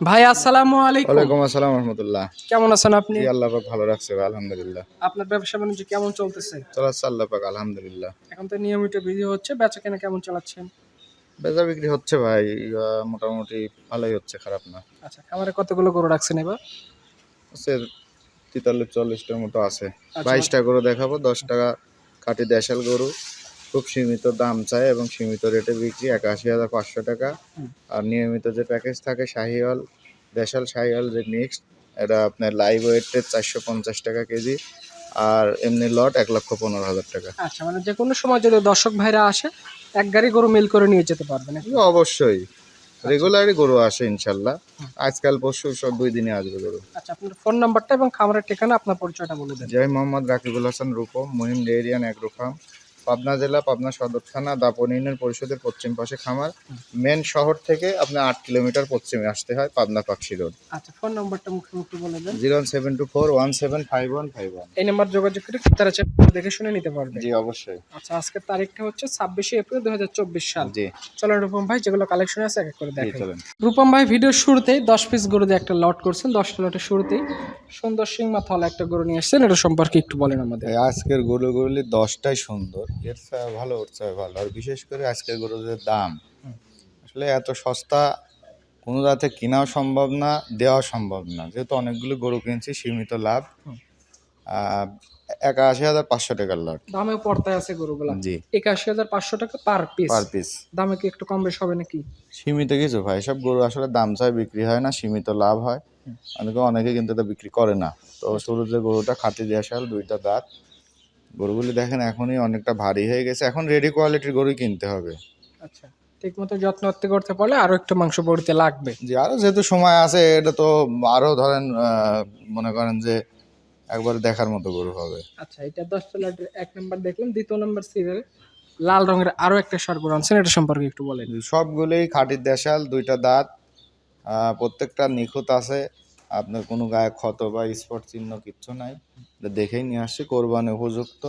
ভাই আসসালামু আলাইকুম। ওয়ালাইকুম আসসালাম রহমতুল্লাহ। কেমন আছেন আপনি? আল্লাহ পাক ভালো রাখছে ভাই, আলহামদুলিল্লাহ। আপনার ব্যবসা বাণিজ্য কেমন চলতেছে? চলাচ্ছে আল্লাহ পাক আলহামদুলিল্লাহ। এখন তো নিয়মিত ভিডিও হচ্ছে বেচা কেনা কেমন চালাচ্ছেন? বেচা বিক্রি হচ্ছে ভাই মোটামুটি ভালোই হচ্ছে খারাপ না। আচ্ছা খামারে কতগুলো গরু রাখছেন এবার? হচ্ছে তেতাল্লিশ চল্লিশটার মতো আছে। আচ্ছা। বাইশটা গরু দেখাবো দশ টাকা কাটি দেশাল গরু খুব সীমিত দাম চাই এবং সীমিত রেটে বিক্রি একাশি হাজার পাঁচশো টাকা। আর নিয়মিত যে প্যাকেজ থাকে শাহিওয়াল দেশাল শাহিওয়াল যে মিক্সড এটা আপনার লাইভ ওয়েটের চারশো পঞ্চাশ টাকা কেজি আর এমনি লট এক লক্ষ পনেরো হাজার টাকা। আচ্ছা মানে যে কোনো সময় যদি দর্শক ভাইরা আসে এক গাড়ি গরু মিল করে নিয়ে যেতে পারবেন অবশ্যই। রেগুলারই গরু আসে ইনশাল্লাহ। আজকাল পরশু সব দুই দিনে আসবে গরু। আচ্ছা আপনার ফোন নাম্বারটা এবং খামারের ঠিকানা আপনার পরিচয়টা বলে দেন। Joy Mohammad Rakibul Hasan Rupam Mohim Darian agro farm Pabna জেলা পাবনা সদর থানা দাপন ইউনিয়ন পরিষদের পশ্চিম পাশে খামার। মেন শহর থেকে আপনার আট কিলোমিটার পশ্চিমে আসতে হয় পাবনা পাকশি রোড। আচ্ছা ফোন নাম্বারটা মুখে মুখে বলে দেন। Zero seven two four one seven five one five one. এই নাম্বার যোগাযোগ করে তারা দেখে শুনে নিতে পারবে। জি অবশ্যই। আচ্ছা আজকের তারিখটা হচ্ছে ছাব্বিশে এপ্রিল দুহাজার চব্বিশ সাল। জি। চলো রূপম ভাই যেগুলো কালেকশন আছে এক এক করে দেখেন চলেন। রূপম ভাই ভিডিওর শুরুতেই দশ পিস গরু দিয়ে একটা লট করছেন। দশটা লটের শুরুতেই সুন্দর সিং মাথাওয়ালা একটা গরু নিয়ে এসেছেন। এটা সম্পর্কে একটু বলেন আমাদের। আজকের গরুগুলি দশটাই সুন্দর। এর চেয়ে ভালো ওর চেয়ে ভালো। আর বিশেষ করে আজকের গরুদের দাম। আসলে এত সস্তা কোনো রাতে কেনাও সম্ভব না দেওয়া সম্ভব না। যেহেতু অনেকগুলো গরু কিনছি সীমিত লাভ। একাশি হাজার পাঁচশো টাকার লট। দামে পড়তায় আছে গরুগুলা। জি। একাশি হাজার পাঁচশো টাকা পার পিস পার পিস দামে কি একটু কম বেশ হবে নাকি? সীমিত কিছু ভাই সব গরু আসলে দাম চাই বিক্রি হয় না সীমিত লাভ হয়। অনেকে অনেকে কিন্তু এটা বিক্রি করে না। তো শুরু যে গরুটা খাতি দিয়ে আসাল দুইটা দাঁত। গরুগুলি দেখেন এখনই অনেকটা ভারী হয়ে গেছে। এখন রেডি কোয়ালিটির গরুই কিনতে হবে। আচ্ছা ঠিক মতো যত্ন করতে পারলে আরও একটু মাংস বড়িতে লাগবে। যে আরও যেহেতু সময় আছে এটা তো আরও ধরেন মনে করেন যে একবার দেখার মতো গরু হবে। আচ্ছা এটা দশটা লটের এক নম্বর দেখলাম দ্বিতীয় নম্বর সিরিয়ালে লাল রঙের আরও একটা সার গরু আনছেন এটা সম্পর্কে একটু বলেন। সবগুলোই খাঁটির দেশাল দুইটা দাঁত প্রত্যেকটা নিখুঁত আছে। আপনার কোনো গায়ে ক্ষত বা স্পট চিহ্ন কিচ্ছু নাই। এটা দেখেই নিয়ে আসছি কোরবানি উপযুক্ত।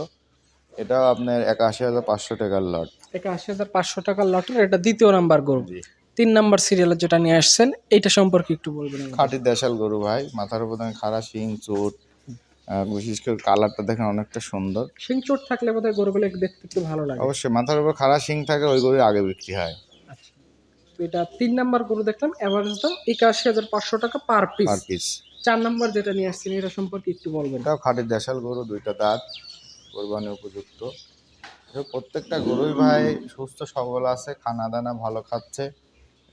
এটাও আপনার একাশি হাজার পাঁচশো টাকার লট। একাশি হাজার পাঁচশো টাকার লটের এটা দ্বিতীয় নাম্বার গরু। তিন নাম্বার সিরিয়ালে যেটা নিয়ে আসছেন এইটা সম্পর্কে একটু বলবেন। খাঁটির দেশাল গরু ভাই মাথার উপর খাড়া শিং চোট। বিশেষ করে কালারটা দেখেন অনেকটা সুন্দর। শিং চোট থাকলে বোধহয় গরুগুলো দেখতে একটু ভালো লাগে। অবশ্যই মাথার উপর খাড়া শিং থাকে ওই গরু আগে বিক্রি হয়। এটা তিন নাম্বার গরু দেখলাম অ্যাভারেজ দাম একাশি হাজার পাঁচশো টাকা পার পিস পার পিস চার নাম্বার যেটা নিয়ে আসছেন এটা সম্পর্কে একটু বলবেন। এটাও খাটের দেশাল গরু দুইটা দাঁত কোরবানি উপযুক্ত। প্রত্যেকটা গরুই ভাই সুস্থ সবল আছে খানা দানা ভালো খাচ্ছে।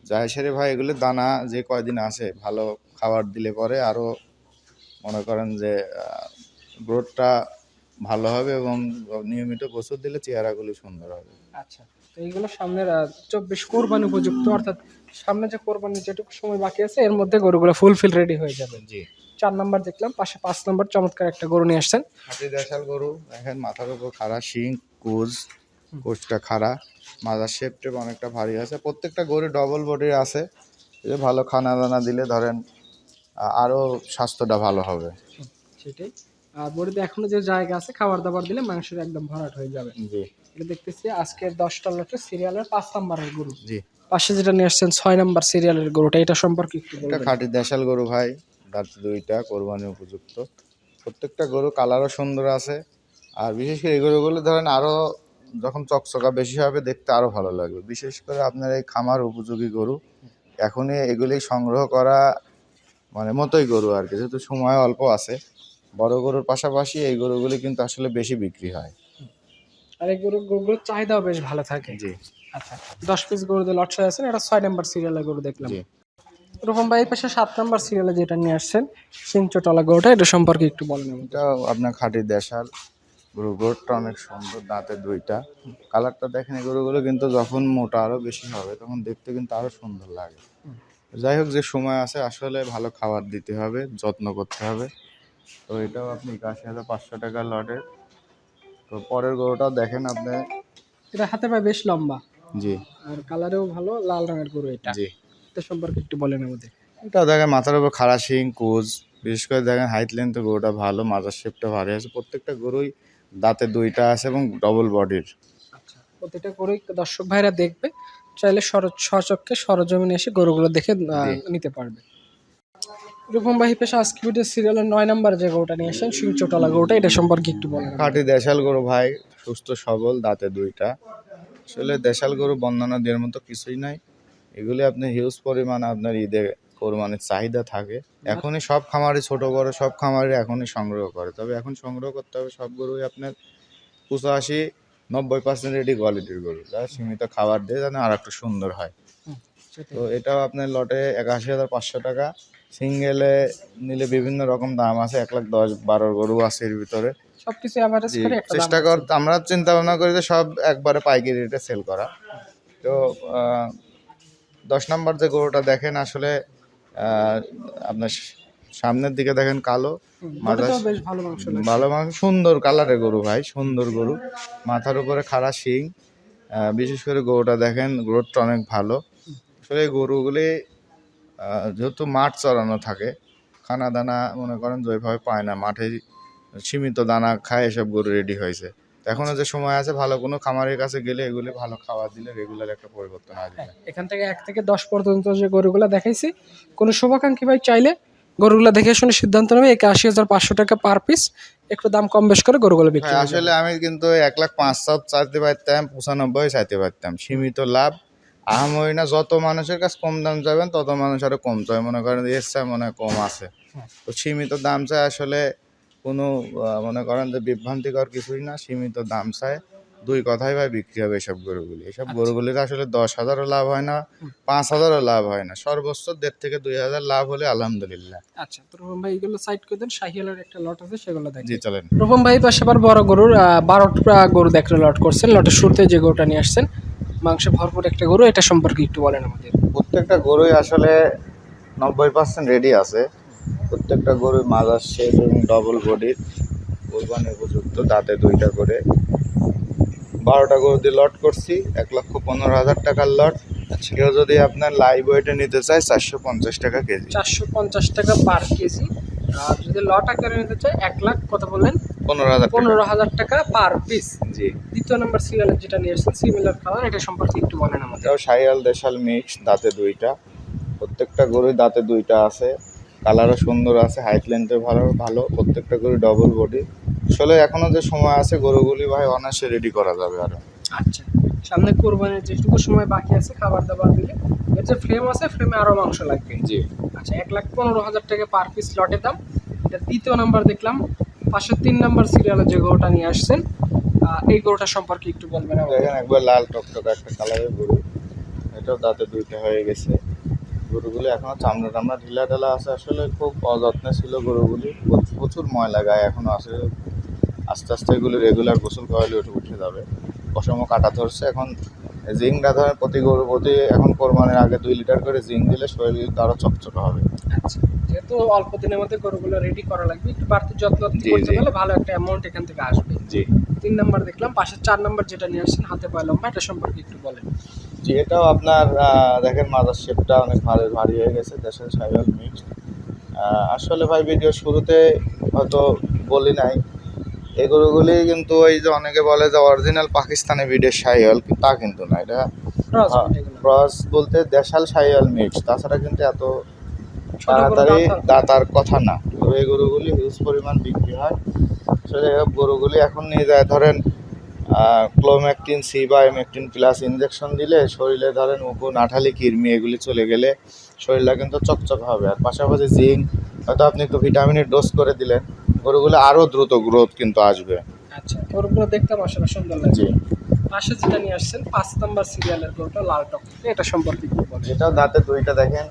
যাই ভাই এগুলো দানা যে কয়দিন আসে ভালো খাবার দিলে পরে আরও মনে করেন যে গ্রোথটা ভালো হবে এবং নিয়মিত গোসল দিলে চেহারাগুলো সুন্দর হবে। আচ্ছা তো এইগুলো সামনের চব্বিশ কোরবানি উপযুক্ত অর্থাৎ সামনে যে কোরবানির যেটুকু সময় বাকি আছে এর মধ্যে গরুগুলো ফুলফিল রেডি হয়ে যাবে। জি। চার নাম্বার দেখলাম পাশে পাঁচ নাম্বার চমৎকার একটা গরু নিয়ে আসছেন। হাতি দেশাল গরু দেখেন মাথার উপর খাড়া শিং কোজ কোচটা খাড়া মাথার শেপ টেপ অনেকটা ভারী আছে। প্রত্যেকটা গরু ডবল বডির আছে। যে ভালো খানা দানা দিলে ধরেন আ- আরও স্বাস্থ্যটা ভালো হবে। সেটাই। আর বড়িতে এখনও যে জায়গা আছে খাবার দাবার দিলে মাংসের একদম ভরাট হয়ে যাবে। জি। এটা দেখতেছি আজকের দশটা লটের সিরিয়ালের পাঁচ নাম্বারের গরু। জি। পাশে যেটা নিয়ে আসছেন ছয় নাম্বার সিরিয়ালের গরুটা এটা সম্পর্কে একটু বলবেন। খাঁটি দেশাল গরু ভাই দাঁত দুইটা কোরবানি উপযুক্ত। প্রত্যেকটা গরু কালারও সুন্দর আছে। আর বিশেষ করে এই গরুগুলো ধরেন আরও যখন চকচকা বেশি হবে দেখতে আরও ভালো লাগবে। বিশেষ করে আপনার এই খামার উপযোগী গরু। এখনই এগুলি সংগ্রহ করা মানে মতোই গরু আর কি যেহেতু সময় অল্প আছে। বড় গরুর পাশাপাশি এই গরুগুলি কিন্তু আসলে বেশি বিক্রি হয়। আর এই গরু গরুগুলোর চাহিদাও বেশ ভালো থাকে। জি। আচ্ছা দশ পিস গরু লট লট আছেন এটা ছয় নাম্বার সিরিয়ালের গরু দেখলাম। রূপম ভাই এই পাশে সাত নাম্বার সিরিয়ালে যেটা নিয়ে আসছেন সিংচোটলা গরুটা এটা সম্পর্কে একটু বলেন এটা আপনার খাঁটি দেশাল। গরু গোটটা অনেক সুন্দর দাঁতে দুইটা। কালারটা দেখেন এই গরুগুলো কিন্তু যখন মোটা আরও বেশি হবে তখন দেখতে কিন্তু আরও সুন্দর লাগে। যাই হোক যে সময় আছে আসলে ভালো খাবার দিতে হবে যত্ন করতে হবে। তো এটাও আপনি একাশি হাজার পাঁচশো টাকার লটের তো পরের গরুটাও দেখেন আপনি। এটা হাতে পায়ে বেশ লম্বা। জি। আর কালারেও ভালো লাল রঙের গরু এটা। জি। এটা সম্পর্কে একটু বলেন আমাদের এটা দেখেন মাথার উপর খাড়া শিং কোজ বিশেষ করে দেখেন হাইট লেন্থ গরুটা ভালো মাজার শেপটা ভারী আছে। প্রত্যেকটা গরুই দাঁতে দুইটা আছে এবং ডবল বডির আচ্ছা প্রতিটা গরুই দর্শক ভাইরা দেখবে চাইলে সর সচক্ষে সরজমিনে এসে গরুগুলো দেখে নিতে পারবে। রূপম ভাই পেশা আজকে সিরিয়ালের নয় নাম্বার যে গরুটা নিয়ে আসেন সিং চোটালা গরুটা এটা সম্পর্কে একটু বলেন। খাঁটি দেশাল গরু ভাই সুস্থ সবল দাঁতে দুইটা। আসলে দেশাল গরু বর্ণনা দেওয়ার মতো কিছুই নাই। এগুলি আপনি হিউজ পরিমাণ আপনার ঈদে কোরবানির চাহিদা থাকে। এখনই সব খামারে ছোট বড় সব খামারে এখনই সংগ্রহ করে। তবে এখন সংগ্রহ করতে হবে সব গরুই আপনার পঁচাশি নব্বই পার্সেন্ট রেডি কোয়ালিটির গরু। যা সীমিত খাবার দিয়ে যেন আর একটু সুন্দর হয়। তো এটাও আপনার লটে একাশি হাজার পাঁচশো টাকা। সিঙ্গেলে নিলে বিভিন্ন রকম দাম আছে এক লাখ দশ বারো গরু আছে এর ভিতরে। সবকিছু অ্যাভারেজ করে চেষ্টা কর আমরা চিন্তা ভাবনা করি যে সব একবারে পাইকারি রেটে সেল করা। তো দশ নম্বর যে গরুটা দেখেন আসলে আপনার সামনের দিকে দেখেন কালো মাথা ভালো মাংস সুন্দর কালারের গরু ভাই সুন্দর গরু। মাথার উপরে খাড়া শিং বিশেষ করে গরুটা দেখেন গ্রোথটা অনেক ভালো। আসলে এই গরুগুলি যেহেতু মাঠ চড়ানো থাকে খানা দানা মনে করেন যে ওইভাবে পায় না মাঠে সীমিত দানা খায় এসব গরু রেডি হয়েছে। তো এখনও যে সময় আছে ভালো কোনো খামারের কাছে গেলে এগুলি ভালো খাবার দিলে রেগুলার একটা পরিবর্তন আসবে হ্যাঁ, এখান থেকে এক থেকে দশ পর্যন্ত যে গরুগুলো দেখাইছি কোনো শুভাকাঙ্ক্ষী ভাই চাইলে গরুগুলো দেখে শুনে সিদ্ধান্ত নেবে একে আশি হাজার পাঁচশো টাকা পার পিস একটু দাম কম বেশ করে গরুগুলো বিক্রি হ্যাঁ, আসলে আমি কিন্তু এক লাখ পাঁচ সাত চাইতে পারতাম পঁচানব্বই চাইতে পারতাম। সীমিত লাভ আহামরি না যত মানুষের কাছে কম দাম চাইবেন তত মানুষ আরও কম চাই মনে করেন এর চাই মনে হয় কম আছে। তো সীমিত দাম চাই আসলে কোনো মনে করেন যে বিভ্রান্তিকর কিছুই না সীমিত দাম চাই দুই কথাই ভাই বিক্রি হবে এসব গরুগুলি। এসব গরুগুলির আসলে দশ হাজারও লাভ হয় না পাঁচ হাজারও লাভ হয় না। সর্বোচ্চ দেড় থেকে দুই হাজার লাভ হলে আলহামদুলিল্লাহ। আচ্ছা তো ভাই এগুলো সাইড করে দেন শাহিয়ালের একটা লট আছে সেগুলো দেখেন। জি চলেন। ভাই পাশে আবার বড় গরুর বারোটা গরু দেখলে লট করছেন। লটের শুরুতে যে গরুটা নিয়ে আসছেন মাংস ভরপুর একটা গরু এটা সম্পর্কে একটু বলেন আমাদের। প্রত্যেকটা গরুই আসলে নব্বই পার্সেন্ট রেডি আছে। প্রত্যেকটা গরুই মাজার শেপ এবং ডবল বডির কোরবানির উপযুক্ত দাঁতে দুইটা করে। বারোটা গরু দিয়ে লট করছি এক লক্ষ পনেরো হাজার টাকার লট কেউ যদি আপনার লাইভ ওয়েটে নিতে চায় চারশো পঞ্চাশ টাকা কেজি। চারশো পঞ্চাশ টাকা পার কেজি। আর যদি লট আকারে নিতে চায় এক লাখ কত বললেন পনেরো হাজার পনেরো হাজার টাকা পার পিস জি। দ্বিতীয় নাম্বার সিরিয়ালের যেটা নিয়ে এসেছেন সিমিলার কালার এটা সম্পর্কে একটু বলেন আমাদের এটাও সাইয়াল দেশাল মিক্স দাঁতে দুইটা। প্রত্যেকটা গরুই দাঁতে দুইটা আছে। কালারও সুন্দর আছে হাইট লেন্থে ভালো ভালো। প্রত্যেকটা গরু ডবল বডি আসলে এখনও যে সময় আছে গরুগুলি ভাই অনায়াসে রেডি করা যাবে আরও। আচ্ছা। সামনে কোরবানির যেটুকু সময় বাকি আছে খাবার দাবার দিলে এর যে ফ্রেম আছে ফ্রেমে আরও মাংস লাগবে। জি। আচ্ছা এক লাখ পনেরো হাজার টাকা পার পিস লটের দাম। এটা দ্বিতীয় নাম্বার দেখলাম পাশের তিন নাম্বার সিরিয়ালে যে গরুটা নিয়ে আসছেন এই গরুটা সম্পর্কে একটু বলবেন দেখেন একবার লাল টকটকা একটা কালারের গরু। এটাও দাঁতে দুইটা হয়ে গেছে। গরুগুলি এখনও চামড়া টামড়া ঢিলা ঢালা আছে। আসলে খুব অযত্নে ছিল গরুগুলি। প্রচুর- ময়লা গায়ে এখনও আছে। আস্তে আস্তে এগুলি রেগুলার গোসল করালে উঠে উঠে যাবে। অসম কাটা ধরছে। এখন জিঙ্কটা ধরেন প্রতি গরু প্রতি এখন কোরবানির আগে দুই লিটার করে জিঙ্ক দিলে শরীর কিন্তু আরও চকচকে হবে। আচ্ছা যেহেতু অল্প দিনের মধ্যে গরুগুলো রেডি করা লাগবে একটু বাড়তি যত্ন করতে গেলে ভালো একটা অ্যামাউন্ট এখান থেকে আসবে। জি। তিন নাম্বার দেখলাম পাশের চার নাম্বার যেটা নিয়ে আসছেন হাতে পায়ে লম্বা এটা সম্পর্কে একটু বলেন। জি এটাও আপনার দেখেন মাদার শেপটা অনেক ভারী ভারী হয়ে গেছে দেশের সাইকেল মিক্স আসলে ভাই ভিডিও শুরুতে হয়তো বলি নাই এই গরুগুলি কিন্তু ওই যে অনেকে বলে যে অরিজিনাল পাকিস্তানি বিডের সাইকেল তা কিন্তু না এটা ক্রস হ্যাঁ, বলতে দেশাল সাইকেল মিক্স তাছাড়া কিন্তু এত তাড়াতাড়ি দাঁত। দাতার কথা না। তবে এই গরুগুলি হিউজ পরিমাণ বিক্রি হয়। আসলে গরুগুলি এখন নিয়ে যায় ধরেন ক্লোম্যাকটিন সি বা এমেকটিন প্লাস ইনজেকশন দিলে শরীরে ধরেন উকুন আঠালি কিরমি এগুলি চলে গেলে শরীরটা কিন্তু চকচক হবে। আর পাশাপাশি জিঙ্ক হয়তো আপনি একটু ভিটামিনের ডোজ করে দিলেন গরুগুলো আরও দ্রুত গ্রোথ কিন্তু আসবে। আচ্ছা গরুগুলো দেখতে আসলে সুন্দর লাগে জি। পাশে যেটা নিয়ে আসছেন পাঁচ নাম্বার সিরিয়ালের গরুটা লাল টক। এটা সম্পর্কে একটু বলেন? এটাও দাঁতে দুইটা দেখেন।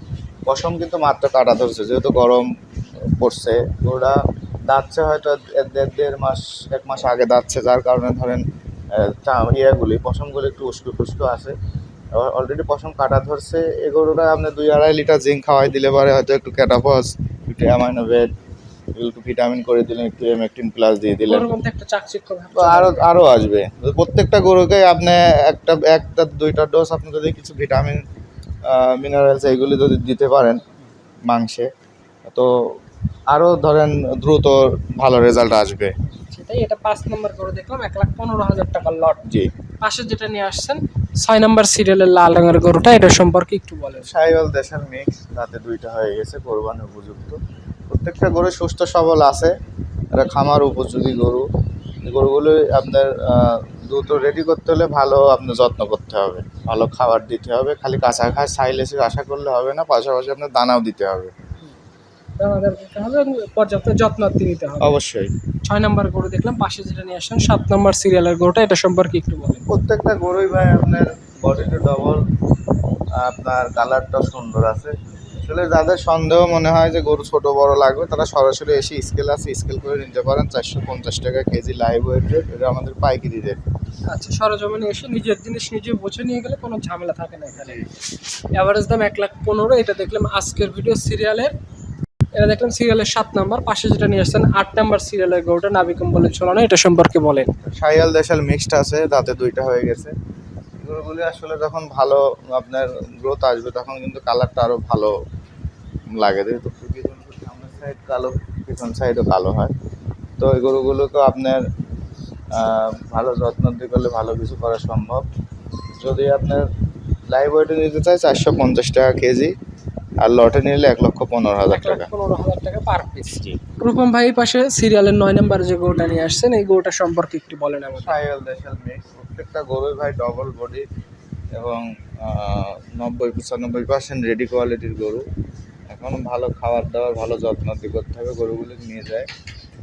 পশম কিন্তু মাত্র কাটা ধরছে যেহেতু গরম পড়ছে। ওরা দাঁতছে হয়তো দেড় দেড় মাস এক মাস আগে দাঁতছে যার কারণে ধরেন ইয়েগুলি পশমগুলি একটু উস্কু ফুস্কু আছে। অলরেডি পশম কাটা ধরছে। এই গরুটা আপনি দুই আড়াই লিটার জিঙ্ক খাওয়াই দিলে পরে হয়তো একটু ক্যাটাফস একটু অ্যামাইনোভেট একটু ভিটামিন করে দিলেন একটু এমেকটিন প্লাস দিয়ে দিলেন। আরও আরও আসবে। প্রত্যেকটা গরুকে আপনি একটা একটা দুইটা ডোজ আপনি যদি কিছু ভিটামিন মিনারেলস এইগুলি যদি দিতে পারেন মাংসে তো আরও ধরেন দ্রুত ভালো রেজাল্ট আসবে। সেটাই এটা পাঁচ নম্বর গরু দেখলাম এক লাখ পনেরো হাজার টাকার লট জি। পাশে যেটা নিয়ে আসছেন ছয় নাম্বার সিরিয়ালের লাল রঙের গরুটা এটা সম্পর্কে একটু বলেন। সাইওয়াল দেশের মিক্স রাতে দুইটা হয়ে গেছে কোরবানি উপযুক্ত। প্রত্যেকটা গরু সুস্থ সবল আছে। এটা খামার উপযোগী গরু। গরুগুলো আপনার দ্রুত রেডি করতে হলে ভালো আপনার যত্ন করতে হবে। ভালো খাবার দিতে হবে খালি কাঁচা ঘাস সাইলেসে আশা করলে হবে না পাশাপাশি আপনার দানাও দিতে হবে। পর্যাপ্ত নিতে হবে। অবশ্যই। ছয় নাম্বার গরু দেখলাম পাশে যেটা নিয়ে আসছেন সাত নাম্বার সিরিয়ালের গরুটা এটা সম্পর্কে একটু বলেন। প্রত্যেকটা গরুই ভাই আপনার বডিটা ডবল আপনার কালারটা সুন্দর আছে। আসলে যাদের সন্দেহ মনে হয় যে গরু ছোট বড় লাগবে তারা সরাসরি এসে স্কেল আছে স্কেল করে নিতে পারেন। চারশো পঞ্চাশ টাকা কেজি লাইভ ওয়েট রেট এটা আমাদের পাইকারি রেট আচ্ছা সরজমিনে এসে নিজের জিনিস নিজে বুঝে নিয়ে গেলে কোনো ঝামেলা থাকে না এখানে। অ্যাভারেজ দাম এক লাখ পনেরো এটা দেখলাম আজকের ভিডিও সিরিয়ালের এটা দেখলাম সিরিয়ালের সাত নাম্বার পাশে যেটা নিয়ে আসছেন আট নাম্বার সিরিয়ালের গরুটা নাবিকম বলে চলানো এটা সম্পর্কে বলেন। সাইয়াল দেশাল মিক্সড আছে দাঁতে দুইটা হয়ে গেছে। গরুগুলি আসলে যখন ভালো আপনার গ্রোথ আসবে, তখন কিন্তু কালারটা আরও ভালো লাগে। যেহেতু সামনের সাইড কালো, পিছন সাইডও কালো হয়। তো এই গরুগুলোকে আপনার ভালো যত্ন দিয়ে করলে ভালো কিছু করা সম্ভব। যদি আপনার লাইভ ওয়েটে নিতে চাই চারশো পঞ্চাশ টাকা কেজি আর লটে নিলে এক লক্ষ পনেরো হাজার টাকা। পনেরো হাজার টাকা পার পিস রূপম ভাই পাশে সিরিয়ালের নয় নাম্বার যে গরুটা নিয়ে আসছেন এই গরুটা সম্পর্কে একটু বলেন আমাদের। সাইয়াল দেশাল মিক্স প্রত্যেকটা গরুই ভাই ডবল বডি এবং নব্বই পঁচানব্বই পার্সেন্ট রেডি কোয়ালিটির গরু। এখন ভালো খাবার দাবার ভালো যত্ন করতে হবে গরুগুলো নিয়ে যায়।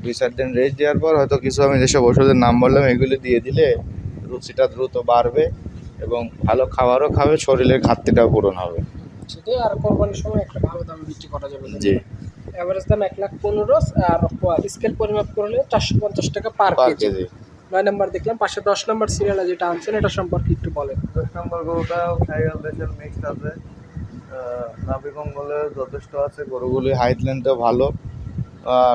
দুই চার দিন রেস্ট দেওয়ার পর হয়তো কিছু আমি যেসব ওষুধের নাম বললাম এগুলি দিয়ে দিলে রুচিটা দ্রুত বাড়বে এবং ভালো খাবারও খাবে শরীরের ঘাটতিটাও পূরণ হবে। সেটাই আর কোরবানির সময় একটা ভালো দামে বিক্রি করা যাবে। জি। অ্যাভারেজ দাম এক লাখ পনেরো আর স্কেল পরিমাপ করলে চারশো পঞ্চাশ টাকা পার কেজি। নয় নাম্বার দেখলাম পাশে দশ নাম্বার সিরিয়ালে যেটা আনছেন এটা সম্পর্কে একটু বলেন। দশ নম্বর গরুটা সাইয়াল দেশের মিক্সড আছে। নাবিকঙ্গলে যথেষ্ট আছে গরুগুলি হাইট লেন্থও ভালো।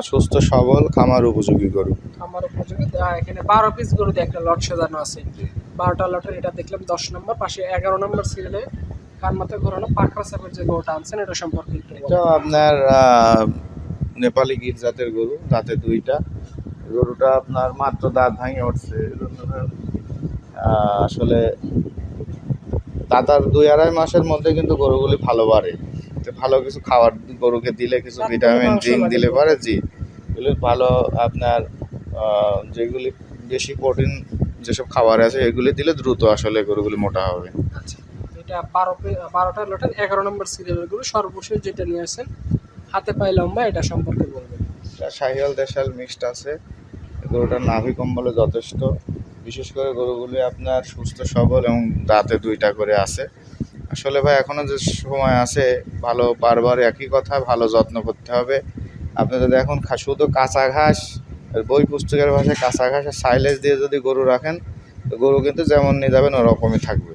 সুস্থ সবল খামার উপযোগী গরু। আমার উপযোগী। এখানে বারো পিস গরুতে একটা লট সাজানো আছে। বারোটা লটের এটা দেখলাম দশ নম্বর পাশে এগারো নম্বর সিরিয়ালে কান মাথায় ঘোরানো? পাকড়া সাপের যে গরুটা আনছেন এটা সম্পর্কে একটু এটা আপনার নেপালি গির জাতের গরু দাঁতে দুইটা। গরুটা আপনার মাত্র দাঁত ভাঙে উঠছে আসলে দাঁতার দুই আড়াই মাসের মধ্যে কিন্তু গরুগুলি ভালো বাড়ে। তো ভালো কিছু খাবার গরুকে দিলে কিছু ভিটামিন লাগে দিলে পারে জি। এগুলি ভালো আপনার যেগুলি বেশি প্রোটিন যেসব খাবার আছে এগুলি দিলে দ্রুত আসলে গরুগুলি মোটা হবে। আচ্ছা। এটা বারো বারোটা লটের এগারো নম্বর সিরিয়ালের গরু সর্বশেষ যেটা নিয়ে আসেন, হাতে পায়ে লম্বা, এটা সম্পর্কে বলবেন। এটা দেশাল মিক্সড আছে। গরুটার নাভি কম্বলে যথেষ্ট। বিশেষ করে গরুগুলি আপনার সুস্থ, সবল এবং দাঁতে দুইটা করে আছে। আসলে ভাই, এখনও যে সময় আছে, ভালো বারবার একই কথা, ভালো যত্ন করতে হবে। আপনি যদি এখন শুধু কাঁচা ঘাস বই পুস্তকের ভাষায় কাঁচা ঘাস আর সাইলেজ দিয়ে যদি গরু রাখেন গরু কিন্তু যেমন নিয়ে যাবেন ওরকমই থাকবে।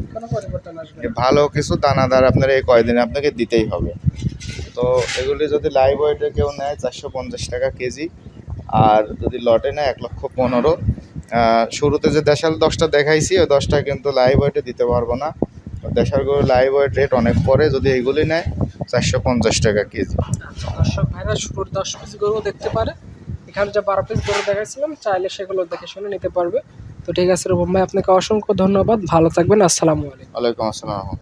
ভালো কিছু দানাদার আপনার এই কয়দিনে আপনাকে দিতেই হবে। তো এগুলি যদি লাইভ ওয়েটে কেউ নেয় চারশো পঞ্চাশ টাকা কেজি আর যদি লটে নেয় এক লক্ষ পনেরো। শুরুতে যে দেশাল দশটা দেখাইছি ওই দশটা কিন্তু লাইভ ওয়েটে দিতে পারব না। দেশাল গরু লাইভ ওয়েট রেট অনেক পরে যদি এইগুলি নেয় চারশো পঞ্চাশ টাকা কেজি। আচ্ছা, দর্শক ভাইরা শুরুর দশ পিস গরু দেখতে পারে। এখানে যে বারো পিস গরু দেখাইছিলাম চাইলে সেগুলো দেখে শুনে নিতে পারবে। তো ঠিক আছে রূপম ভাই আপনাকে অসংখ্য ধন্যবাদ। ভালো থাকবেন আসসালামু আলাইকুম। আসসালাম।